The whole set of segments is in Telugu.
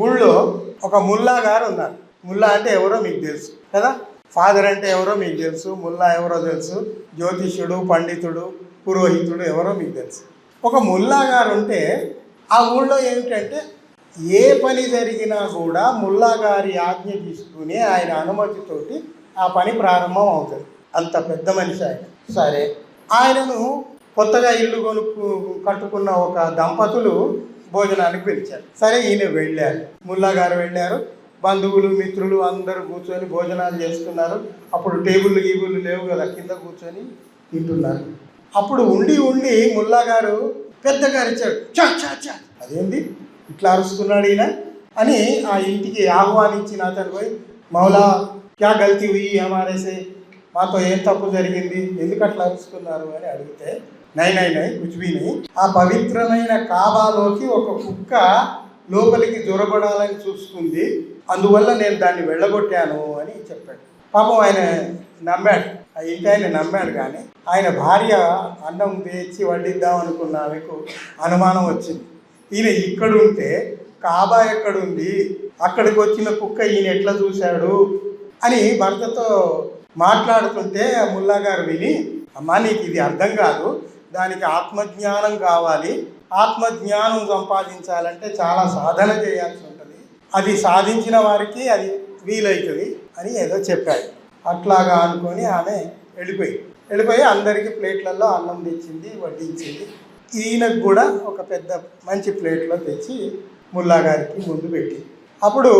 ఊళ్ళో ఒక ముల్లా గారు ఉన్నారు. ముల్లా అంటే ఎవరో మీకు తెలుసు కదా? ఫాదర్ అంటే ఎవరో మీకు తెలుసు ముల్లా ఎవరో తెలుసు జ్యోతిష్యుడు పండితుడు పురోహితుడు ఎవరో మీకు తెలుసు. ఒక ముల్లా గారు ఉంటే ఆ ఊళ్ళో ఏమిటంటే ఏ పని జరిగినా కూడా ముల్లా గారి ఆజ్ఞ తీసుకుని ఆయన అనుమతితోటి ఆ పని ప్రారంభం అవుతుంది. అంత పెద్ద మనిషి ఆయన. సరే. ఆయనను కొత్తగా ఇల్లు కొనుక్కు కట్టుకున్న ఒక దంపతులు భోజనానికి పిలిచారు. సరే ఈయన వెళ్ళారు. ముల్లా గారు వెళ్ళారు. బంధువులు మిత్రులు అందరూ కూర్చొని భోజనాలు చేస్తున్నారు. అప్పుడు టేబుల్ గీబుల్ లేవు కదా కింద కూర్చొని తింటున్నారు. అప్పుడు ఉండి ఉండి ముల్లా గారు ఇచ్చాడు అరిచాడు. చా చా చా. అదేంది? ఇట్లా అరుస్తున్నాడు ఈయన అని ఆ ఇంటికి ఆహ్వానించిన అతను పోయి మౌలా క్యా గల్తీ హుయి? హమారేసే మాతో ఏం తప్పు జరిగింది? ఎందుకు అట్లా అరుస్తున్నారు? అని అడిగితే నై నై నై కుచ్బీని ఆ పవిత్రమైన కాబాలోకి ఒక కుక్క లోపలికి జొరబడాలని చూస్తుంది. అందువల్ల నేను దాన్ని వెళ్ళగొట్టాను అని చెప్పాడు. పాపం ఆయన నమ్మాడు. ఆ ఇంటి ఆయన నమ్మాడు కానీ ఆయన భార్య అన్నం తెచ్చి వడ్డిద్దాం అనుకున్న ఆమెకు అనుమానం వచ్చింది. ఈయన ఇక్కడుంటే కాబా ఎక్కడుంది? అక్కడికి వచ్చిన కుక్క ఈయన ఎట్లా చూశాడు? అని భర్తతో మాట్లాడుతుంటే ఆ ముల్లా గారు విని అమ్మా నీకు ఇది అర్థం కాదు. దానికి ఆత్మజ్ఞానం కావాలి. ఆత్మజ్ఞానం సంపాదించాలంటే చాలా సాధన చేయాల్సి ఉంటుంది. అది సాధించిన వారికి అది వీలవుతుంది అని ఏదో చెప్పాడు. అట్లాగా అనుకొని ఆమె వెళ్ళిపోయి వెళ్ళిపోయి అందరికీ ప్లేట్లలో అన్నం తెచ్చింది వడ్డించింది. ఈయనకు కూడా ఒక పెద్ద మంచి ప్లేట్లో తెచ్చి ముల్లా గారికి ముందు పెట్టి. అప్పుడు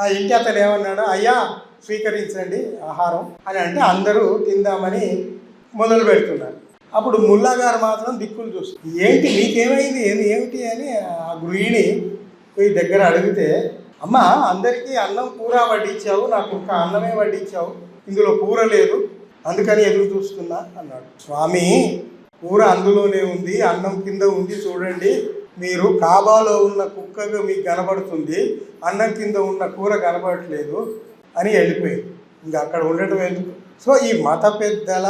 ఆ ఇంటి అతను ఏమన్నాడు అయ్యా స్వీకరించండి ఆహారం అని అంటే అందరూ తిందామని మొదలు పెడుతున్నారు. అప్పుడు ముల్లా గారు మాత్రం దిక్కులు చూస్తారు ఏంటి మీకేమైంది? ఏమి ఏమిటి? అని ఆ గృహిణి పోయి దగ్గర అడిగితే అమ్మ అందరికీ అన్నం కూర వడ్డించావు నాకు ఒక్క అన్నమే వడ్డించావు ఇందులో కూర లేదు అందుకని ఎదురు చూస్తున్నా అన్నాడు. స్వామి కూర అందులోనే ఉంది అన్నం కింద ఉంది చూడండి మీరు కాబాలో ఉన్న కుక్కగా మీకు కనబడుతుంది అన్నం కింద ఉన్న కూర కనబడట్లేదు అని వెళ్ళిపోయింది. ఇంకా అక్కడ ఉండటం ఎందుకు? సో ఈ మత పెద్దల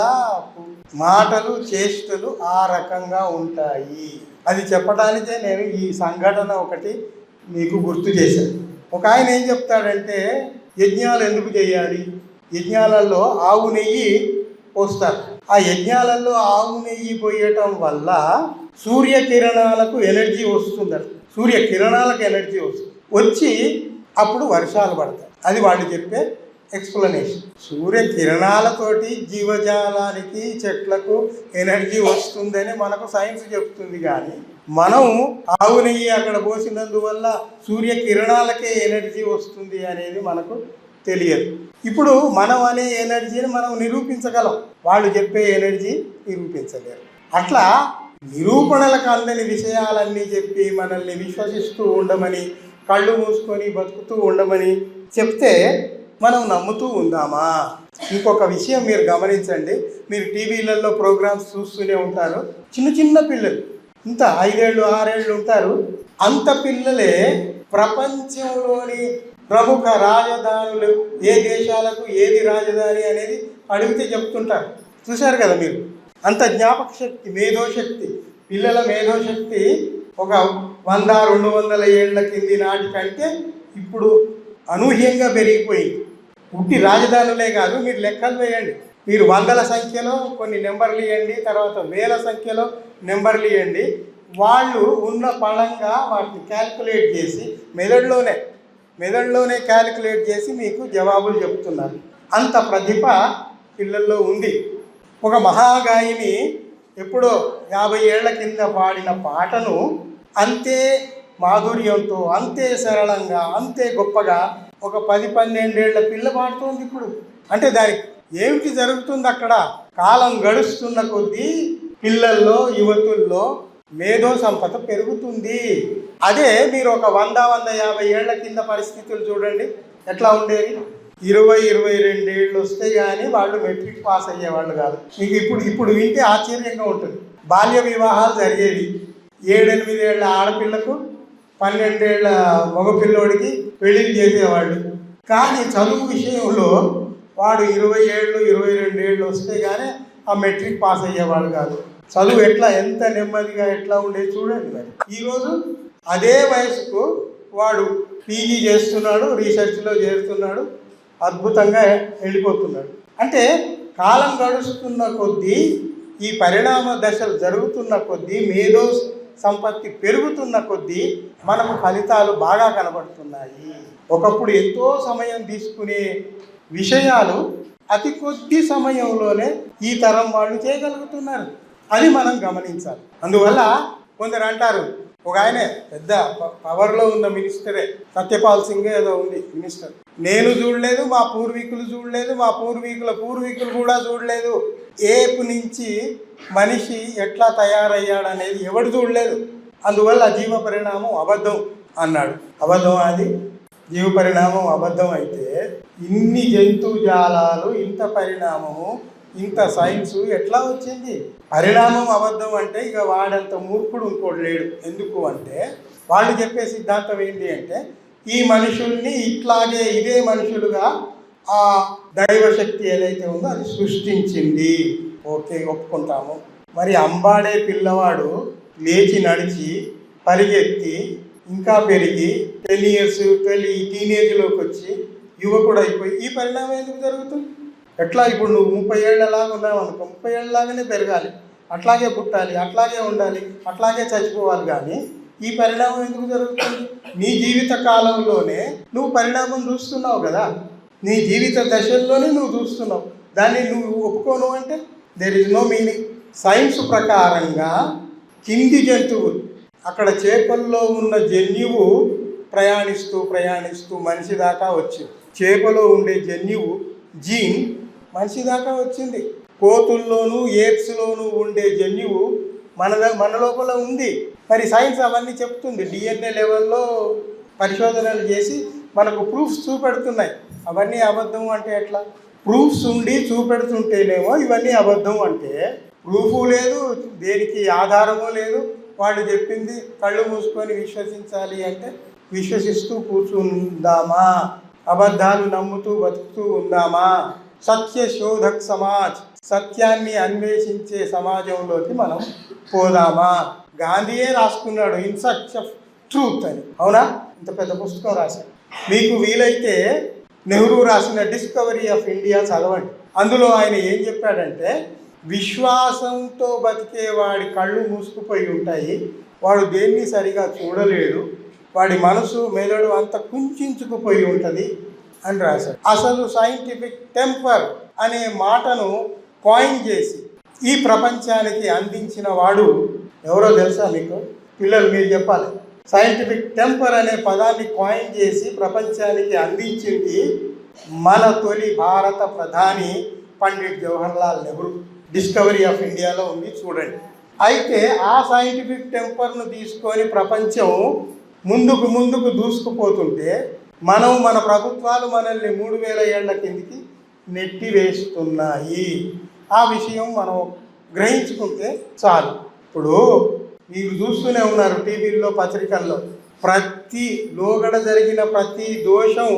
మాటలు చేష్టలు ఆ రకంగా ఉంటాయి. అది చెప్పడానికే నేను ఈ సంఘటన ఒకటి మీకు గుర్తు చేశాను ఒక ఆయన ఏం చెప్తాడంటే యజ్ఞాలు ఎందుకు చేయాలి? యజ్ఞాలలో ఆవు నెయ్యి పోస్తారు. ఆ యజ్ఞాలలో ఆవు నెయ్యి పోయటం వల్ల సూర్యకిరణాలకు ఎనర్జీ వస్తుందట. సూర్యకిరణాలకు ఎనర్జీ వస్తుంది. వచ్చి అప్పుడు వర్షాలు పడతాయి. అది వాళ్ళు చెప్పే ఎక్స్ప్లెనేషన్. సూర్యకిరణాలతోటి జీవజాలానికి చెట్లకు ఎనర్జీ వస్తుందని మనకు సైన్స్ చెప్తుంది కానీ మనం ఆవు నెయ్యి అక్కడ పోసినందువల్ల సూర్య కిరణాలకే ఎనర్జీ వస్తుంది అనేది మనకు తెలియదు. ఇప్పుడు మనం అనే ఎనర్జీని మనం నిరూపించగలం. వాళ్ళు చెప్పే ఎనర్జీ నిరూపించలేరు. అట్లా నిరూపణలకు అందని విషయాలన్నీ చెప్పి మనల్ని విశ్వసిస్తూ ఉండమని కళ్ళు మూసుకొని బతుకుతూ ఉండమని చెప్తే మనం నమ్ముతూ ఉందామా? ఇంకొక విషయం మీరు గమనించండి. మీరు టీవీలలో ప్రోగ్రామ్స్ చూస్తూనే ఉంటారు. చిన్న చిన్న పిల్లలు ఇంత ఐదేళ్ళు ఆరేళ్ళు ఉంటారు. అంత పిల్లలే ప్రపంచంలోని ప్రముఖ రాజధానులు ఏ దేశాలకు ఏది రాజధాని అనేది అడిగితే చెప్తుంటారు. చూశారు కదా మీరు? అంత జ్ఞాపక శక్తి మేధోశక్తి పిల్లల మేధోశక్తి ఒక వంద రెండు వందల ఏళ్ళ కింది నాటి కంటే ఇప్పుడు అనూహ్యంగా పెరిగిపోయింది. పుట్టి రాజధానులే కాదు మీరు లెక్కలు వేయండి. మీరు వందల సంఖ్యలో కొన్ని నెంబర్లు ఇవ్వండి తర్వాత వేల సంఖ్యలో నెంబర్లు ఇవ్వండి. వాళ్ళు ఉన్న పడంగా వాటిని క్యాలిక్యులేట్ చేసి మెదడులోనే మెదడులోనే క్యాలిక్యులేట్ చేసి మీకు జవాబులు చెప్తున్నారు. అంత ప్రతిభ పిల్లల్లో ఉంది. ఒక మహాగాయిని ఎప్పుడో యాభై ఏళ్ళ కింద పాడిన పాటను అంతే మాధుర్యంతో అంతే సరళంగా అంతే గొప్పగా ఒక పది పన్నెండేళ్ళ పిల్ల పాడుతోంది ఇప్పుడు. అంటే దానికి ఏమిటి జరుగుతుంది అక్కడ? కాలం గడుస్తున్న కొద్దీ పిల్లల్లో యువతుల్లో మేధో సంపద పెరుగుతుంది. అదే మీరు ఒక వంద వంద యాభై ఏళ్ళ కింద పరిస్థితులు చూడండి. ఎట్లా ఉండేవి? ఇరవై ఇరవై రెండేళ్ళు వస్తే కానీ వాళ్ళు మెట్రిక్ పాస్ అయ్యేవాళ్ళు కాదు. మీకు ఇప్పుడు ఇప్పుడు వింటే ఆశ్చర్యంగా ఉంటుంది. బాల్య వివాహాలు జరిగేవి. ఏడెనిమిది ఏళ్ళ ఆడపిల్లకు పన్నెండేళ్ళ మగపిల్లోడికి పెళ్ళిళ్ళు చేసేవాళ్ళు. కానీ చదువు విషయంలో వాడు ఇరవై ఏళ్ళు ఇరవై రెండు ఏళ్ళు వస్తే కానీ ఆ మెట్రిక్ పాస్ అయ్యేవాడు కాదు. చదువు ఎట్లా ఎంత నెమ్మదిగా ఎట్లా ఉండేది చూడండి మరి. ఈరోజు అదే వయసుకు వాడు పీజీ చేస్తున్నాడు రీసెర్చ్లో చేరుతున్నాడు అద్భుతంగా వెళ్ళిపోతున్నాడు. అంటే కాలం గడుస్తున్న కొద్దీ ఈ పరిణామ దశలు జరుగుతున్న కొద్దీ మేధో సంపత్తి పెరుగుతున్న కొద్దీ మనకు ఫలితాలు బాగా కనబడుతున్నాయి. ఒకప్పుడు ఎంతో సమయం తీసుకునే విషయాలు అతి కొద్ది సమయంలోనే ఈ తరం వాళ్ళు చేయగలుగుతున్నారు. అది మనం గమనించాలి. అందువల్ల కొందరు అంటారు ఒక ఆయనే పెద్ద పవర్లో ఉన్న మినిస్టరే. సత్యపాల్ సింగ్ ఏదో ఉంది మినిస్టర్. నేను చూడలేదు మా పూర్వీకులు చూడలేదు మా పూర్వీకుల పూర్వీకులు కూడా చూడలేదు. ఏపు నుంచి మనిషి ఎట్లా తయారయ్యాడనేది ఎవడు చూడలేదు. అందువల్ల జీవ పరిణామం అబద్ధం అన్నాడు. అబద్ధం అది? జీవ పరిణామం అబద్ధం అయితే ఇన్ని జంతు జాలాలు ఇంత పరిణామము ఇంత సైన్స్ ఎట్లా వచ్చింది? పరిణామం అబద్ధం అంటే ఇక వాడంత మూర్ఖుడు ఇంకోటి లేడు. ఎందుకు అంటే వాళ్ళు చెప్పే సిద్ధాంతం ఏంటి అంటే ఈ మనుషుల్ని ఇట్లాగే ఇదే మనుషులుగా ఆ దైవశక్తి ఏదైతే ఉందో అది సృష్టించింది. ఓకే ఒప్పుకుంటాము. మరి అంబాడే పిల్లవాడు లేచి నడిచి పరిగెత్తి ఇంకా పెరిగి టెన్ ఇయర్స్ ట్వెల్వ్ టీనేజ్లోకి వచ్చి యువకుడు అయిపోయి ఈ పరిణామం ఎందుకు జరుగుతుంది? ఎట్లా ఇప్పుడు నువ్వు ముప్పై ఏళ్ళలాగా ఉన్నావు అనుకో ముప్పై ఏళ్ళలాగానే పెరగాలి. అట్లాగే పుట్టాలి అట్లాగే ఉండాలి అట్లాగే చచ్చిపోవాలి కానీ ఈ పరిణామం ఎందుకు జరుగుతుంది? నీ జీవిత కాలంలోనే నువ్వు పరిణామం చూస్తున్నావు కదా. నీ జీవిత దశల్లోనే నువ్వు చూస్తున్నావు. దాన్ని నువ్వు ఒప్పుకోను అంటే there is no meaning science ప్రకారంగా కింది జంతువులు అక్కడ చేపల్లో ఉన్న జన్యువు ప్రయాణిస్తూ ప్రయాణిస్తూ మనిషి దాకా వచ్చింది. చేపలో ఉండే జన్యువు జీన్ మనిషి దాకా వచ్చింది. కోతుల్లోనూ ఏప్స్లోనూ ఉండే జన్యువు మన మన లోపల ఉంది. మరి సైన్స్ అవన్నీ చెప్తుంది. డిఎన్ఏ లెవెల్లో పరిశోధనలు చేసి మనకు ప్రూఫ్స్ చూపెడుతున్నాయి. అవన్నీ అబద్ధం అంటే ఎట్లా? ప్రూఫ్స్ ఉండి చూపెడుతుంటేనేమో ఇవన్నీ అబద్ధం అంటే ప్రూఫు లేదు దేనికి ఆధారము లేదు. వాళ్ళు చెప్పింది కళ్ళు మూసుకొని విశ్వసించాలి అంటే విశ్వసిస్తూ కూర్చుందామా? అబద్ధాలు నమ్ముతూ బతుకుతూ ఉందామా? సత్య శోధక్ సమాజ్ సత్యాన్ని అన్వేషించే సమాజంలోకి మనం పోదామా? గాంధీయే రాసుకున్నాడు ఇన్ సర్చ్ ఆఫ్ ట్రూత్ అని. అవునా? ఇంత పెద్ద పుస్తకం రాశాడు. మీకు వీలైతే నెహ్రూ రాసిన డిస్కవరీ ఆఫ్ ఇండియా చదవండి. అందులో ఆయన ఏం చెప్పాడంటే విశ్వాసంతో బతికే వాడి కళ్ళు మూసుకుపోయి ఉంటాయి. వాడు దేన్ని సరిగా చూడలేడు. వాడి మనసు మెదడు అంత కుంచుకుపోయి ఉంటుంది అని రాశాడు. అసలు సైంటిఫిక్ టెంపర్ అనే మాటను కాయిన్ చేసి ఈ ప్రపంచానికి అందించిన వాడు ఎవరో తెలుసా మీకు? పిల్లలు మీరు చెప్పాలి. సైంటిఫిక్ టెంపర్ అనే పదాన్ని కాయిన్ చేసి ప్రపంచానికి అందించింది మన తొలి భారత ప్రధాని పండిట్ జవహర్లాల్ నెహ్రూ. డిస్కవరీ ఆఫ్ ఇండియాలో ఉంది చూడండి. అయితే ఆ సైంటిఫిక్ టెంపర్ను తీసుకొని ప్రపంచం ముందుకు ముందుకు దూసుకుపోతుంటే మనం మన ప్రభుత్వాలు మనల్ని మూడు వేల ఏళ్ళ కిందికి నెట్టివేస్తున్నాయి. ఆ విషయం మనం గ్రహించుకుంటే చాలు. ఇప్పుడు మీరు చూస్తూనే ఉన్నారు టీవీల్లో పత్రికల్లో ప్రతి లోగడ జరిగిన ప్రతి దోషం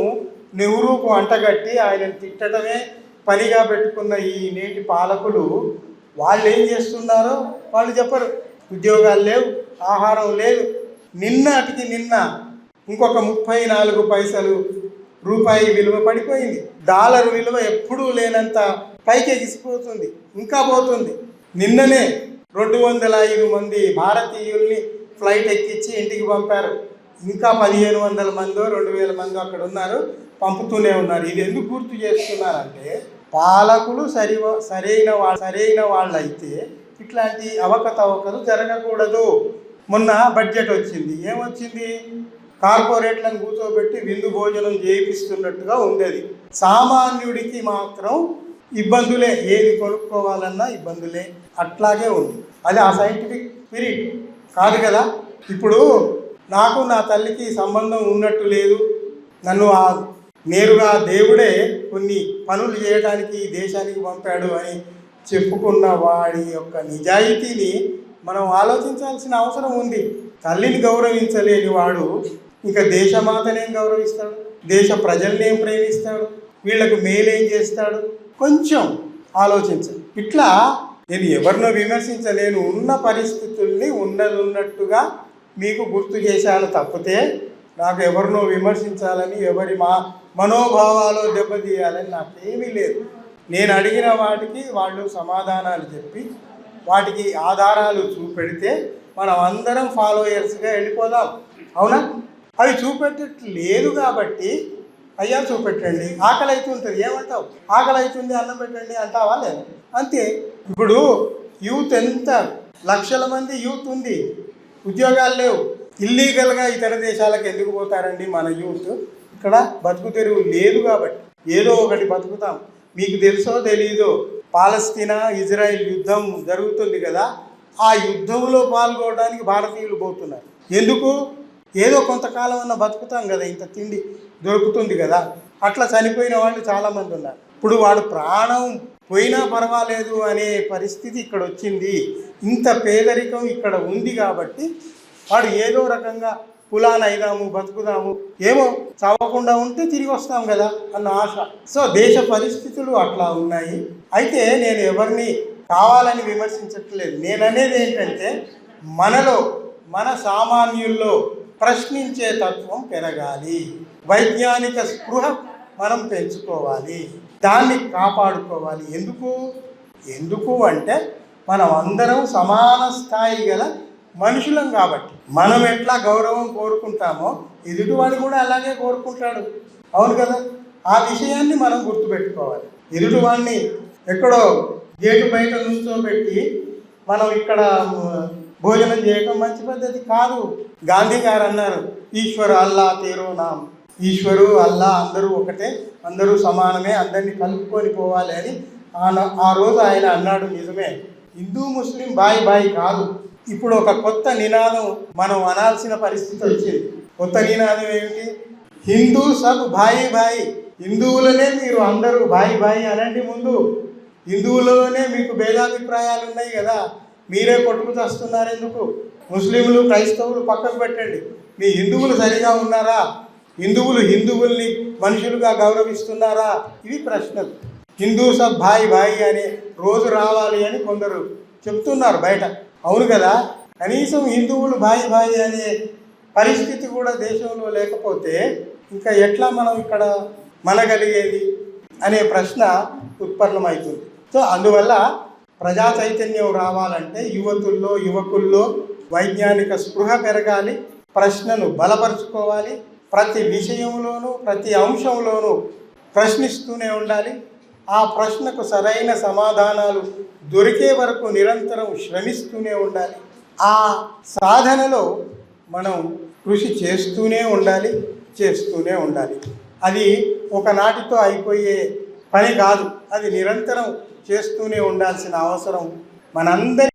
నెహ్రూకు అంటగట్టి ఆయనను తిట్టడమే పనిగా పెట్టుకున్న ఈ నేటి పాలకులు వాళ్ళు ఏం చేస్తున్నారో వాళ్ళు చెప్పరు. ఉద్యోగాలు లేవు ఆహారం లేదు. నిన్నటికి నిన్న ఇంకొక ముప్పై నాలుగు పైసలు రూపాయి విలువ పడిపోయింది. డాలర్ విలువ ఎప్పుడూ లేనంత పైకి ఎగిసిపోతుంది ఇంకా పోతుంది. నిన్ననే రెండు వందల ఐదు మంది భారతీయుల్ని ఫ్లైట్ ఎక్కించి ఇంటికి పంపారు. ఇంకా పదిహేను వందల మందో రెండు వేల మందో అక్కడ ఉన్నారు పంపుతూనే ఉన్నారు. ఇది ఎందుకు గుర్తు చేస్తున్నారంటే పాలకులు సరి సరైన వా సరైన వాళ్ళైతే ఇట్లాంటి అవకతవకలు జరగకూడదు. మొన్న బడ్జెట్ వచ్చింది. ఏమొచ్చింది? కార్పొరేట్లను కూర్చోబెట్టి విందు భోజనం చేయిస్తున్నట్టుగా ఉంది సామాన్యుడికి మాత్రం ఇబ్బందులే ఏది కొనుక్కోవాలన్నా ఇబ్బందులే. అట్లాగే ఉంది. అది ఆ సైంటిఫిక్ స్పిరిట్ కాదు కదా? ఇప్పుడు నాకు నా తల్లికి సంబంధం ఉన్నట్టు లేదు. నన్ను ఆ నేరుగా దేవుడే కొన్ని పనులు చేయడానికి ఈ దేశానికి పంపాడు అని చెప్పుకున్న వాడి యొక్క నిజాయితీని మనం ఆలోచించాల్సిన అవసరం ఉంది. తల్లిని గౌరవించలేని వాడు ఇంకా దేశమాతనేం గౌరవిస్తాడు? దేశ ప్రజల్నేం ప్రేమిస్తాడు? వీళ్ళకు మేలేం చేస్తాడు? కొంచెం ఆలోచించండి. ఇట్లా నేను ఎవరినో విమర్శించలేను. ఉన్న పరిస్థితుల్ని ఉన్నది ఉన్నట్టుగా మీకు గుర్తు చేశాను తప్పితే నాకు ఎవరినో విమర్శించాలని ఎవరి మా మనోభావాలు దెబ్బతీయాలని నాకేమీ లేదు. నేను అడిగిన వాటికి వాళ్ళు సమాధానాలు చెప్పి వాటికి ఆధారాలు చూపెడితే మనం అందరం ఫాలోయర్స్గా వెళ్ళిపోదాం. అవునా? అవి చూపెట్టట్లేదు కాబట్టి అయ్యా చూపెట్టండి ఆకలి అవుతుంటుంది ఏమంటావు? ఆకలి అవుతుంది అన్నం పెట్టండి అంటావా? లేదు. అంతే. ఇప్పుడు యూత్ ఎంత? లక్షల మంది యూత్ ఉంది. ఉద్యోగాలు లేవు. ఇల్లీగల్గా ఇతర దేశాలకు ఎందుకు పోతారండి మన యూత్? ఇక్కడ బతుకు తెరువు లేదు కాబట్టి. ఏదో ఒకటి బతుకుతాం. మీకు తెలుసో తెలీదో పాలస్తీనా ఇజ్రాయిల్ యుద్ధం జరుగుతుంది కదా. ఆ యుద్ధంలో పాల్గొనడానికి భారతీయులు పోతున్నారు. ఎందుకు? ఏదో కొంతకాలం అన్న బతుకుతాం కదా ఇంత తిండి దొరుకుతుంది కదా. అట్లా చనిపోయిన వాళ్ళు చాలామంది ఉన్నారు. ఇప్పుడు వాడు ప్రాణం పోయినా పర్వాలేదు అనే పరిస్థితి ఇక్కడ వచ్చింది. ఇంత పేదరికం ఇక్కడ ఉంది కాబట్టి వాడు ఏదో రకంగా కులాన అయిదాము బతుకుదాము ఏమో చావకుండా ఉంటే తిరిగి వస్తాం కదా అన్న ఆశ. సో దేశ పరిస్థితులు అట్లా ఉన్నాయి. అయితే నేను ఎవరిని కావాలని విమర్శించట్లేదు. నేను అనేది ఏంటంటే మనలో మన సామాన్యుల్లో ప్రశ్నించే తత్వం పెరగాలి. వైజ్ఞానిక స్పృహ మనం పెంచుకోవాలి. దాన్ని కాపాడుకోవాలి. ఎందుకు? ఎందుకు అంటే మనం అందరం సమాన స్థాయి గల మనుషులం కాబట్టి. మనం ఎట్లా గౌరవం కోరుకుంటామో ఎదుటివాడు కూడా అలాగే కోరుకుంటాడు. అవును కదా? ఆ విషయాన్ని మనం గుర్తుపెట్టుకోవాలి. ఎదుటివాడిని ఎక్కడో గేటు బయట నుంచోబెట్టి మనం ఇక్కడ భోజనం చేయటం మంచి పద్ధతి కాదు. గాంధీ గారు అన్నారు ఈశ్వరు అల్లా తీరు నామ్. ఈశ్వరు అల్లా అందరూ ఒకటే అందరూ సమానమే అందరినీ కలుపుకొని పోవాలి అని ఆ- ఆ రోజు ఆయన అన్నాడు నిజమే. హిందూ ముస్లిం బాయ్ బాయ్ కాదు. ఇప్పుడు ఒక కొత్త నినాదం మనం అనాల్సిన పరిస్థితి వచ్చింది. కొత్త నినాదం ఏమిటి? హిందూ సబ్ భాయి భాయి హిందువులనే మీరు అందరూ భాయి భాయి అనండి ముందు. హిందువులలోనే మీకు భేదాభిప్రాయాలు ఉన్నాయి కదా. మీరే కొట్టుకు తెస్తున్నారు ఎందుకు? ముస్లింలు క్రైస్తవులు పక్కకు పెట్టండి. మీ హిందువులు సరిగా ఉన్నారా? హిందువులు హిందువుల్ని మనుషులుగా గౌరవిస్తున్నారా? ఇవి ప్రశ్నలు. హిందూ సబ్ భాయ్ భాయ్ అని రోజు రావాలి అని కొందరు చెప్తున్నారు బయట. అవును కదా? కనీసం హిందువులు భాయ్ భాయ్ అనే పరిస్థితి కూడా దేశంలో లేకపోతే ఇంకా ఎట్లా మనం ఇక్కడ మనగలిగేది? అనే ప్రశ్న ఉత్పన్నమవుతుంది. సో అందువల్ల ప్రజా చైతన్యం రావాలంటే యువతుల్లో యువకుల్లో వైజ్ఞానిక స్పృహ పెరగాలి ప్రశ్నను బలపరుచుకోవాలి ప్రతి విషయంలోనూ ప్రతి అంశంలోనూ ప్రశ్నిస్తూనే ఉండాలి. ఆ ప్రశ్నకు సరైన సమాధానాలు దొరికే వరకు నిరంతరం శ్రమిస్తూనే ఉండాలి. ఆ సాధనలో మనం కృషి చేస్తూనే ఉండాలి చేస్తూనే ఉండాలి. అది ఒకనాటితో అయిపోయే పని కాదు. అది నిరంతరం చేస్తూనే ఉండాల్సిన అవసరం మనందరి